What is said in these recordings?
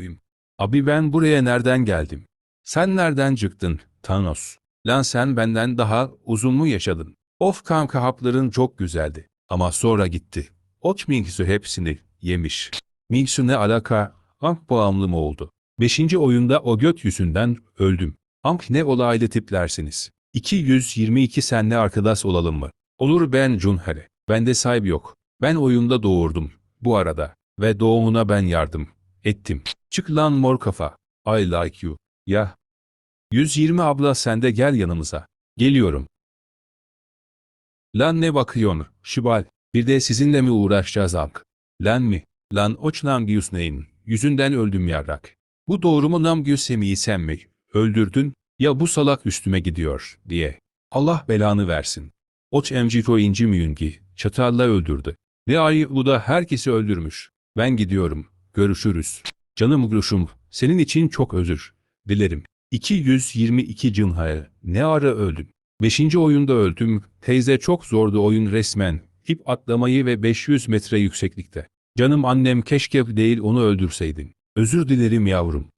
koyayım. Abi ben buraya nereden geldim? Sen nereden çıktın, Thanos? Lan sen benden daha uzun mu yaşadın? Of kanka hapların çok güzeldi. Ama sonra gitti. Ot Mingsu hepsini yemiş. Mingsu ne alaka? Amk bağımlı mı oldu? Beşinci oyunda o göt yüzünden öldüm. Amk ne olaylı tiplersiniz. 222 senle arkadaş olalım mı? Olur ben Junhere. Bende sahip yok. Ben oyunda doğurdum. Bu arada. Ve doğumuna ben yardım ettim. Çık lan mor kafa. I like you. Ya. 120 abla sen de gel yanımıza. Geliyorum. Lan ne bakıyorsun, Şibal? Bir de sizinle mi uğraşacağız Amk? Lan mi? Lan oç Namgius neyin? Yüzünden öldüm yarrak. Bu doğru mu Namgius Semih'i sen mi? Öldürdün, ya bu salak üstüme gidiyor, diye. Allah belanı versin. Oç Emciko İnci Müyüngi, çatalla öldürdü. Ne ayı da herkesi öldürmüş. Ben gidiyorum, görüşürüz. Canım Gruşum, senin için çok özür dilerim. 222 Cınhaya, ne ara öldüm? Beşinci oyunda öldüm, teyze çok zordu oyun resmen. İp atlamayı ve 500 metre yükseklikte. Canım annem keşke değil onu öldürseydin. Özür dilerim yavrum.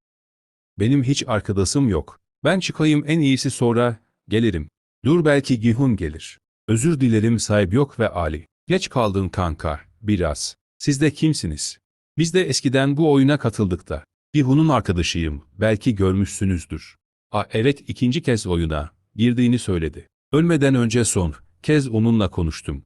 Benim hiç arkadaşım yok. Ben çıkayım en iyisi sonra, gelirim. Dur belki Gihun gelir. Özür dilerim sahip yok ve Ali. Geç kaldın kanka, biraz. Siz de kimsiniz? Biz de eskiden bu oyuna katıldık da. Gihun'un arkadaşıyım, belki görmüşsünüzdür. A evet ikinci kez oyuna girdiğini söyledi. Ölmeden önce son kez onunla konuştum.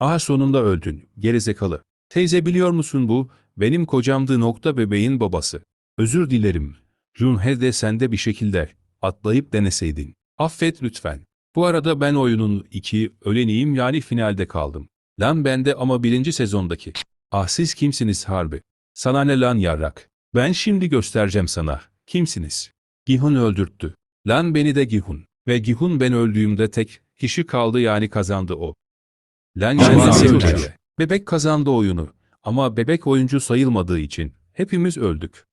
Aha sonunda öldün, gerizekalı. Teyze biliyor musun bu, benim kocamdı nokta bebeğin babası. Özür dilerim. Junhe de sende bir şekilde atlayıp deneseydin. Affet lütfen. Bu arada ben oyunun iki öleniyim yani finalde kaldım. Lan bende ama birinci sezondaki. Ah siz kimsiniz harbi? Sana ne lan yarrak? Ben şimdi göstereceğim sana. Kimsiniz? Gihun öldürttü. Lan beni de Gihun. Ve Gihun ben öldüğümde tek kişi kaldı yani kazandı o. Lan yani. Bebek kazandı oyunu. Ama bebek oyuncu sayılmadığı için hepimiz öldük.